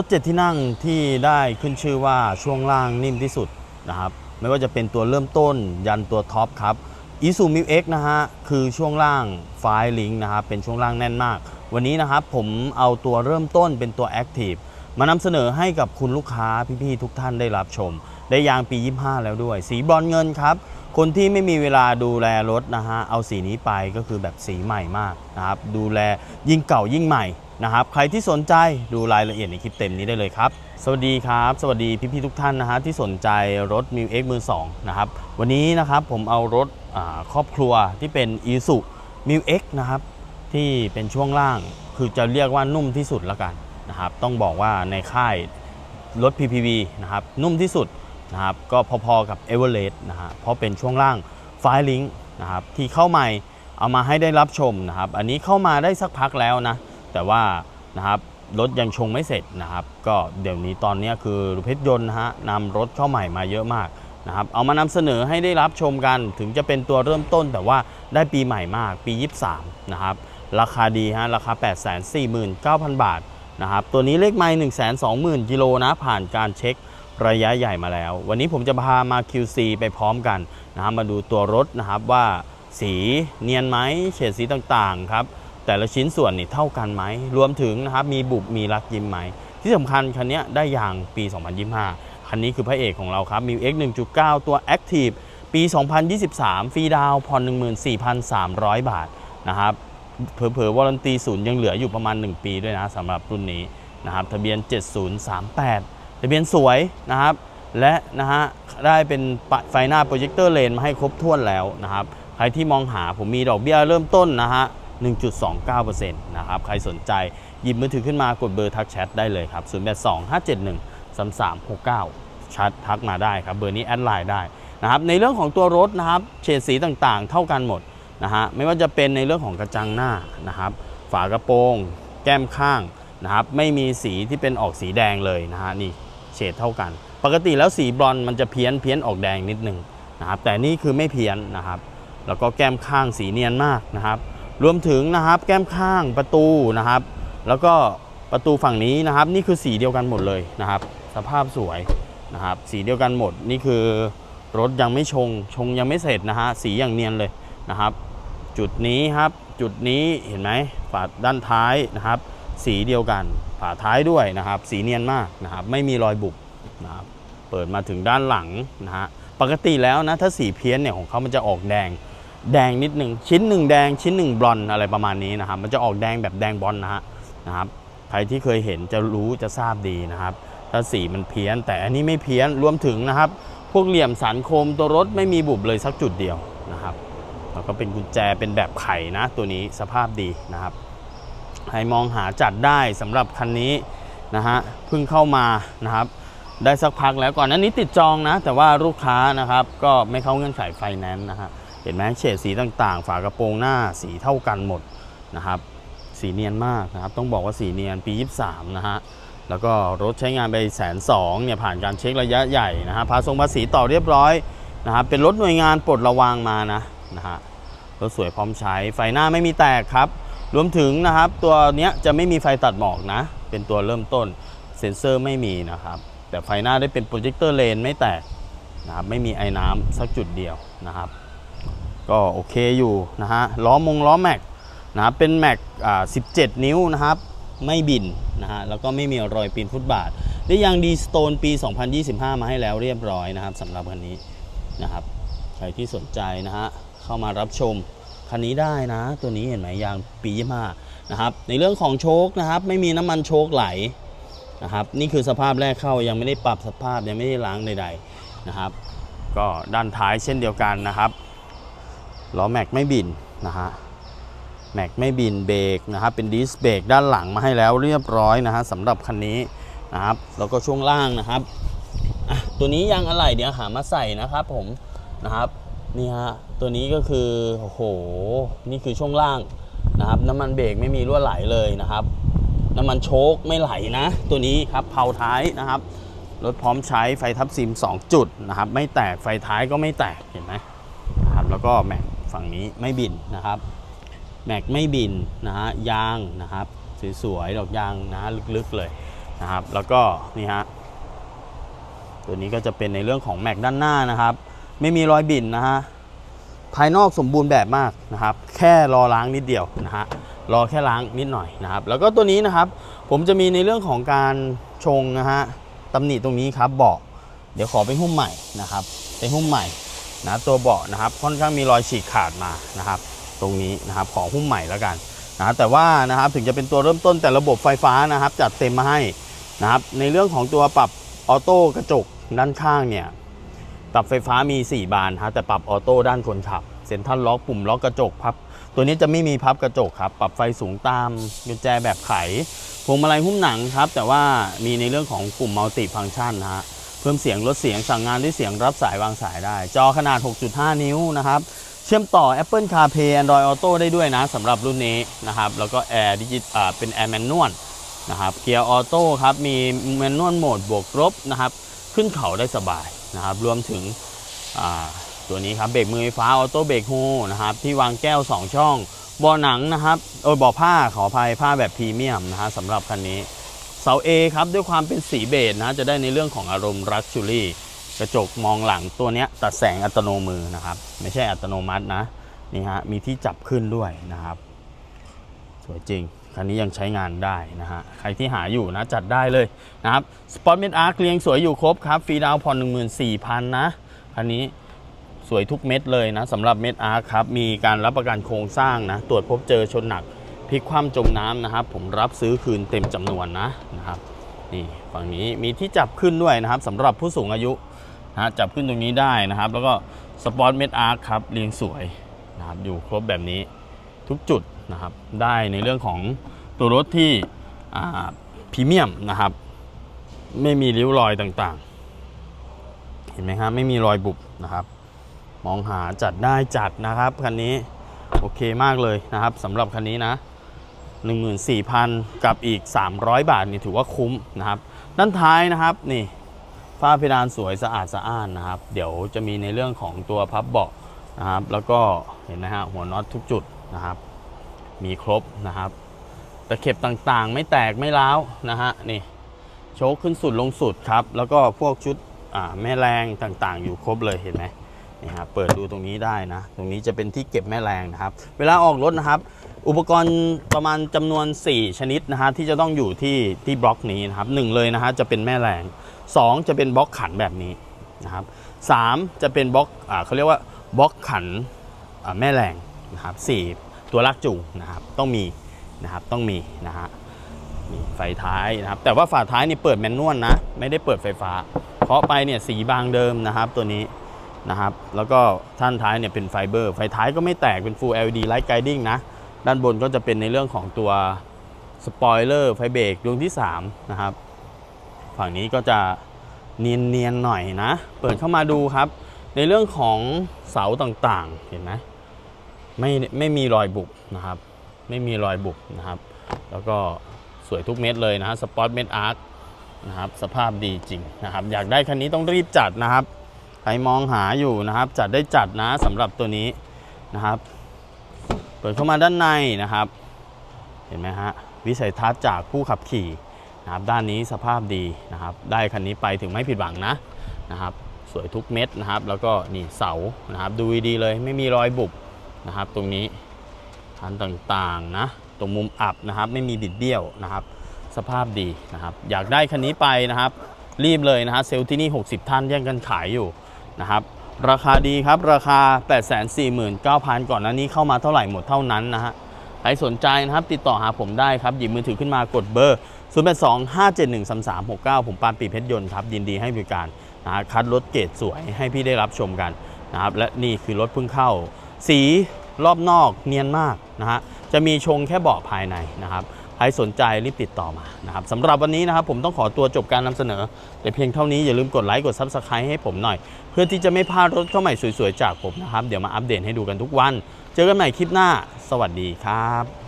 รถเจ็ดที่นั่งที่ได้ขึ้นชื่อว่าช่วงล่างนิ่มที่สุดนะครับไม่ว่าจะเป็นตัวเริ่มต้นยันตัวท็อปครับอีซูมิวเอ็กนะฮะคือช่วงล่างไฟลิงนะครับเป็นช่วงล่างแน่นมาก วันนี้นะครับผมเอาตัวเริ่มต้นเป็นตัว Active มานำเสนอให้กับคุณลูกค้าพี่ๆทุกท่านได้รับชม ได้ยางปี 25 แล้วด้วย สีบรอนเงินครับ คนที่ไม่มีเวลาดูแลรถนะฮะเอาสีนี้ไปก็คือแบบสีใหม่มากนะครับดูแลยิ่งเก่ายิ่งใหม่ นะครับใครที่สนใจดูรายละเอียดในคลิปเต็มนี้ได้เลยครับ สวัสดีครับ สวัสดีพี่ๆทุกท่านนะฮะที่สนใจรถ m ิวเอ็กมือ2นะครับวันนี้นะครับผมเอารถครอบครัวที่เป็น i s u m ิวเอ็กนะครับที่เป็นช่วงล่างคือจะเรียกว่านุ่มที่สุดละกันนะครับต้องบอกว่าในค่ายรถ PPV นะครับนุ่มที่สุดนะครับก็พอๆกับ e v e r e s t นะฮะเพราะเป็นช่วงล่างไฟลิงนะครับที่เข้าใหม่เอามาให้ได้รับชมนะครับอันนี้เข้ามาได้สักพักแล้วนะ แต่ว่านะครับรถยังชงไม่เสร็จนะครับ ก็เดี๋ยวนี้ตอนนี้คือเพชรยนต์ฮะนำรถเข้าใหม่มาเยอะมากนะครับเอามานำเสนอให้ได้รับชมกันถึงจะเป็นตัวเริ่มต้น แต่ว่าได้ปีใหม่มากปี 23 นะครับ ราคาดีฮะราคา 849,000 บาทนะครับตัวนี้เลขไมล์120,000กิโลนะผ่านการเช็คระยะใหญ่มาแล้ว วันนี้ผมจะพามา QC ไปพร้อมกันนะครับมาดูตัวรถนะครับว่าสีเนียนไหมเฉดสีต่างๆครับ แต่ละชิ้นส่วนนี่เท่ากันไหมรวมถึงนะครับมีบุบมีรักยิ้มไหมที่สำคัญคันนี้ได้ยางปี 2025 คันนี้คือพระเอกของเราครับ m ิว X 1.9 ตัว Active ปี 2023 ฟรีดาวน์ผ่อน14,300 บาทนะครับเผลอๆวารันตีศูนย์ยังเหลืออยู่ประมาณ 1 ปีด้วยนะสำหรับรุ่นนี้นะครับทะเบียน 7038 ทะเบียนสวยนะครับ และนะฮะได้เป็นไฟหน้าโปรเจคเตอร์เลนมาให้ครบถ้วนแล้วนะครับ ใครที่มองหาผมมีดอกเบี้ยเริ่มต้นนะฮะ 1.29%นะครับ ใครสนใจหยิบมือถือขึ้นมากดเบอร์ทักแชทได้เลยครับ 082 571 3369 ชัดทักมาได้ครับ เบอร์นี้แอดไลน์ได้นะครับ ในเรื่องของตัวรถนะครับ เฉดสีต่างๆ เท่ากันหมดนะฮะ ไม่ว่าจะเป็นในเรื่องของกระจังหน้านะครับ ฝากระโปรง แก้มข้างนะครับ ไม่มีสีที่เป็นออกสีแดงเลยนะฮะ นี่เฉดเท่ากัน ปกติแล้วสีบรอนมันจะเพี้ยนเพี้ยนออกแดงนิดนึงนะครับ แต่นี่คือไม่เพี้ยนนะครับ แล้วก็แก้มข้างสีเนียนมากนะครับ รวมถึงนะครับแก้มข้างประตูนะครับ แล้วก็ประตูฝั่งนี้นะครับ นี่คือสีเดียวกันหมดเลยนะครับ สภาพสวยนะครับ สีเดียวกันหมดนี่คือรถยังไม่ชงชงยังไม่เสร็จนะฮะสีอย่างเนียนเลยนะครับ จุดนี้ครับจุดนี้เห็นไหมฝาด้านท้ายนะครับ สีเดียวกันฝาท้ายด้วยนะครับ สีเนียนมากนะครับ ไม่มีรอยบุบนะครับเปิดมาถึงด้านหลังนะฮะปกติแล้วนะถ้าสีเพี้ยนเนี่ยของเขามันจะออกแดง แดงนิดหนึ่งชิ้นหนึ่งแดงชิ้นหนึ่งบลอนอะไรประมาณนี้นะครับ มันจะออกแดงแบบแดงบอลนะฮะนะครับใครที่เคยเห็นจะรู้จะทราบดีนะครับ ถ้าสีมันเพี้ยน แต่อันนี้ไม่เพี้ยนรวมถึงนะครับ พวกเหลี่ยมสันโคมตัวรถไม่มีบุบเลยสักจุดเดียวนะครับแล้วก็เป็นกุญแจเป็นแบบไขนะ ตัวนี้สภาพดีนะครับให้มองหาจัดได้สำหรับคันนี้นะฮะเพิ่งเข้ามานะครับ ได้สักพักแล้วก่อนนั้นนี้ติดจองนะ แต่ว่าลูกค้านะครับ ก็ไม่เข้าเงื่อนไขไฟแนนซ์นะฮะเห็นไหมเฉดสีต่างๆ ฝากระโปรงหน้าสีเท่ากันหมดนะครับสีเนียนมากนะครับ ต้องบอกว่าสีเนียนปี 23 นะฮะ แล้วก็รถใช้งานไปแสนสองเนี่ยผ่านการเช็คระยะใหญ่นะฮะภาษงภาษีต่อเรียบร้อยนะครับ เป็นรถหน่วยงานปลดระวางมานะนะฮะ รถสวยพร้อมใช้ ไฟหน้าไม่มีแตกครับ รวมถึงนะครับตัวเนี้ยจะไม่มีไฟตัดหมอกนะ เป็นตัวเริ่มต้น เซ็นเซอร์ไม่มีนะครับ แต่ไฟหน้าได้เป็นโปรเจคเตอร์เลนไม่แตกนะครับ ไม่มีไอ้น้ำสักจุดเดียวนะครับ ก็โอเคอยู่นะฮะล้อมงล้อแม็กนะเป็นแม็กอ่า17 นิ้วนะครับ ไม่บินนะฮะแล้วก็ไม่มีรอยปีนฟุตบาทได้ยางดีสโตนปี 2025 มาให้แล้วเรียบร้อยนะครับสำหรับคันนี้นะครับ ใครที่สนใจนะฮะเข้ามารับชมคันนี้ได้นะ ตัวนี้เห็นไหมยางปี25นะครับ ในเรื่องของโชคนะครับ ไม่มีน้ำมันโชคไหลนะครับ นี่คือสภาพแรกเข้ายังไม่ได้ปรับสภาพยังไม่ได้ล้างใดๆนะครับ ก็ด้านท้ายเช่นเดียวกันนะครับ ล้อแม็กไม่บินนะฮะแม็กไม่บินเบรกนะครับเป็นดิสเบรกด้านหลังมาให้แล้วเรียบร้อยนะฮะสำหรับคันนี้นะครับแล้วก็ช่วงล่างนะครับตัวนี้ยางอะไหล่เดี๋ยวหามาใส่นะครับผมนะครับนี่ฮะตัวนี้ก็คือโอ้โหนี่คือช่วงล่างนะครับน้ำมันเบรกไม่มีรั่วไหลเลยนะครับ น้ำมันโชคไม่ไหลนะ ตัวนี้ครับเผาท้ายนะครับรถพร้อมใช้ไฟทับซิม 2 จุดนะครับ ไม่แตกไฟท้ายก็ไม่แตกเห็นไหมนะครับแล้วก็แม็ก ฝั่งนี้ไม่บินนะครับแม็กไม่บินนะฮะยางนะครับสวยๆดอกยางนะลึกๆเลยนะครับ แล้วก็นี่ฮะตัวนี้ก็จะเป็นในเรื่องของแม็กด้านหน้านะครับ ไม่มีรอยบิ่นนะฮะภายนอกสมบูรณ์แบบมากนะครับ แค่รอล้างนิดเดียวนะฮะรอแค่ล้างนิดหน่อยนะครับ แล้วก็ตัวนี้นะครับ ผมจะมีในเรื่องของการชงนะฮะตำหนิตรงนี้ครับเบาะเดี๋ยวขอเป็นหุ้มใหม่นะครับเป็นหุ้มใหม่ นะตัวเบาะนะครับค่อนข้างมีรอยฉีกขาดมานะครับ ตรงนี้นะครับของหุ้มใหม่แล้วกันนะแต่ว่านะครับถึงจะเป็นตัวเริ่มต้นแต่ระบบไฟฟ้านะครับ จัดเต็มมาให้นะครับในเรื่องของตัวปรับออโต้กระจกด้านข้างเนี่ยปรับไฟฟ้ามี 4 บานฮะแต่ปรับออโต้ด้านคนขับเซ็นทรัลล็อกปุ่มล็อกกระจกพับ ตัวนี้จะไม่มีพับกระจกครับ ปรับไฟสูงตามกุญแจแบบไขพวงมาลัยหุ้มหนังครับ แต่ว่ามีในเรื่องของปุ่มมัลติฟังก์ชันนะฮะ เพิ่มเสียงลดเสียงสั่งงานด้วยเสียงรับสายวางสายได้ จอขนาด 6.5 นิ้วนะครับเชื่อมต่อ Apple CarPlay Android Auto ได้ด้วยนะสำหรับรุ่นนี้นะครับแล้วก็ Air Digit อ่าเป็น Air Manual นะครับเกียร์ออโต้ครับมี Manual Mode บวกลบนะครับขึ้นเขาได้สบายนะครับรวมถึงอ่าตัวนี้ครับเบรกมือไฟฟ้าออโต้เบรกโฮนะครับที่วางแก้ว 2 ช่องเบาะหนังนะครับโอ้ยเบาะผ้าขออภัยผ้าแบบพรีเมียมนะฮะสำหรับคันนี้ สา A ครับด้วยความเป็นสีเบจนะจะได้ในเรื่องของอารมณ์รักชูรี่กระจกมองหลังตัวเนี้ยตัดแสงอัตโนมือนะครับ ไม่ใช่อัตโนมัตินะนี่ฮะมีที่จับขึ้นด้วยนะครับ สวยจริงคันนี้ยังใช้งานได้นะฮะใครที่หาอยู่นะจัดได้เลยนะครับสปอตเมดอาร์เรียงสวยอยู่ครบครับฟรีดาวน์ผ่อน14,000 นะคันนี้สวยทุกเม็ดเลยนะสำหรับเม็ดอาร์ครับมีการรับประกันโครงสร้างนะตรวจพบเจอชนหนัก พลิกคว่ำจมน้ำนะครับ ผมรับซื้อคืนเต็มจำนวนนะนะครับนี่ฝั่งนี้มีที่จับขึ้นด้วยนะครับสำหรับผู้สูงอายุนะจับขึ้นตรงนี้ได้นะครับ แล้วก็สปอร์ตเมดอาร์ครับเรียงสวยนะครับอยู่ครบแบบนี้ทุกจุดนะครับ ได้ในเรื่องของตัวรถที่พรีเมียมนะครับ ไม่มีริ้วรอยต่างๆ เห็นไหมครับไม่มีรอยบุบนะครับ มองหาจัดได้จัดนะครับคันนี้โอเคมากเลยนะครับสำหรับคันนี้นะ 14,000 กับอีก 300 บาทนี่ถือว่าคุ้มนะครับด้านท้ายนะครับนี่ฝ้าเพดานสวยสะอาดสะอ้านนะครับ เดี๋ยวจะมีในเรื่องของตัวพับเบาะนะครับ แล้วก็เห็นนะฮะหัวน็อตทุกจุดนะครับ มีครบนะครับตะเข็บต่างๆ ไม่แตกไม่ร้าวนะฮะนี่โชคขึ้นสุดลงสุดครับ แล้วก็พวกชุดแม่แรงต่างๆ อยู่ครบเลยเห็นไหมนี่ครับเปิดดูตรงนี้ได้นะ ตรงนี้จะเป็นที่เก็บแม่แรงนะครับ เวลาออกรถนะครับ อุปกรณ์ประมาณจำนวน 4 ชนิดนะฮะที่จะต้องอยู่ที่ที่บล็อกนี้นะครับหนึ่งเลยนะฮะจะเป็นแม่แรง 2 จะเป็นบล็อกขันแบบนี้นะครับสามจะเป็นบล็อกอ่าเขาเรียกว่าบล็อกขันแม่แรงนะครับสี่ตัวลากจูงนะครับต้องมีนะครับต้องมีนะฮะนี่ไฟท้ายนะครับแต่ว่าฝาท้ายนี่เปิดแมนนวลนะไม่ได้เปิดไฟฟ้าเคาะไปเนี่ยสีบางเดิมนะครับตัวนี้นะครับแล้วก็ท่านท้ายเนี่ยเป็นไฟเบอร์ ไฟท้ายก็ไม่แตกเป็น Full LED Light Guiding นะ ด้านบนก็จะเป็นในเรื่องของตัวสปอยเลอร์ไฟเบรกดวงที่ 3 นะครับ ฝั่งนี้ก็จะเนียนๆหน่อยนะ เปิดเข้ามาดูครับ ในเรื่องของเสาต่างๆ เห็นไหมไม่ไม่มีรอยบุบนะครับ ไม่มีรอยบุบนะครับ แล้วก็สวยทุกเม็ดเลยนะฮะสปอตเม็ดอาร์คนะครับสภาพดีจริงนะครับ อยากได้คันนี้ต้องรีบจัดนะครับ ใครมองหาอยู่นะครับ จัดได้จัดนะสำหรับตัวนี้นะครับ เปิดเข้ามาด้านในนะครับ เห็นไหมฮะวิสัยทัศน์จากผู้ขับขี่นะครับด้านนี้สภาพดีนะครับ ได้คันนี้ไปถึงไม่ผิดหวังนะนะครับ สวยทุกเม็ดนะครับ แล้วก็นี่เสานะครับ ดูดีเลยไม่มีรอยบุบนะครับ ตรงนี้ทันต่างๆนะตรงมุมอับนะครับ ไม่มีบิดเบี้ยวนะครับ สภาพดีนะครับ อยากได้คันนี้ไปนะครับ รีบเลยนะฮะเซลล์ที่นี่ 60 ท่านแย่งกันขายอยู่นะครับ ราคาดีครับราคา 849,000 ก่อนหน้านี้เข้ามาเท่าไหร่หมดเท่านั้นนะฮะใครสนใจนะครับติดต่อหาผมได้ครับ หยิบมือถือขึ้นมากดเบอร์ 0 8 2 5 7 1 3 3 6 9 ผมปานปีเพชรยนต์ครับ ยินดีให้บริการนะคัดรถเกรดสวยให้พี่ได้รับชมกันนะครับและนี่คือรถเพิ่งเข้า สีรอบนอกเนียนมากนะฮะจะมีชงแค่เบาะภายในนะครับ ใครสนใจรีบติดต่อมานะครับสำหรับวันนี้นะครับผมต้องขอตัวจบการนำเสนอ แต่เพียงเท่านี้อย่าลืมกดไลค์กดซับสไครต์ให้ผมหน่อย เพื่อที่จะไม่พลาดรถเข้าใหม่สวยๆจากผมนะครับ เดี๋ยวมาอัปเดตให้ดูกันทุกวัน เจอกันใหม่คลิปหน้า สวัสดีครับ